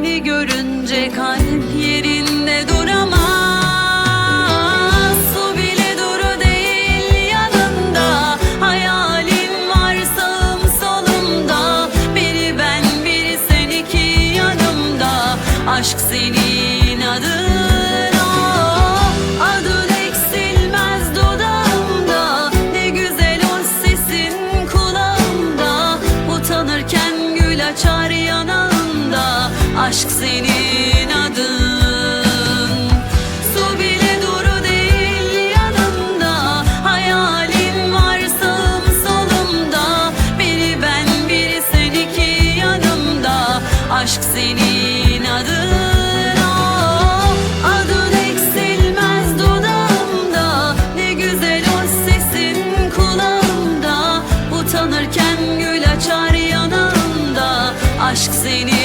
Seni görünce kalp yerinde duramaz. Su bile duru değil yanında Hayalin var sağım solumda. Biri ben biri sen iki yanımda. Aşk senin adın o Adın eksilmez dudağımda. Ne güzel o sesin kulağımda. Utanırken gül açar yanağında Aşk senin adın. Su bile duru değil yanımda. Hayalin var sağım Biri ben biri sen iki yanımda. Aşk senin adın. Aşk senin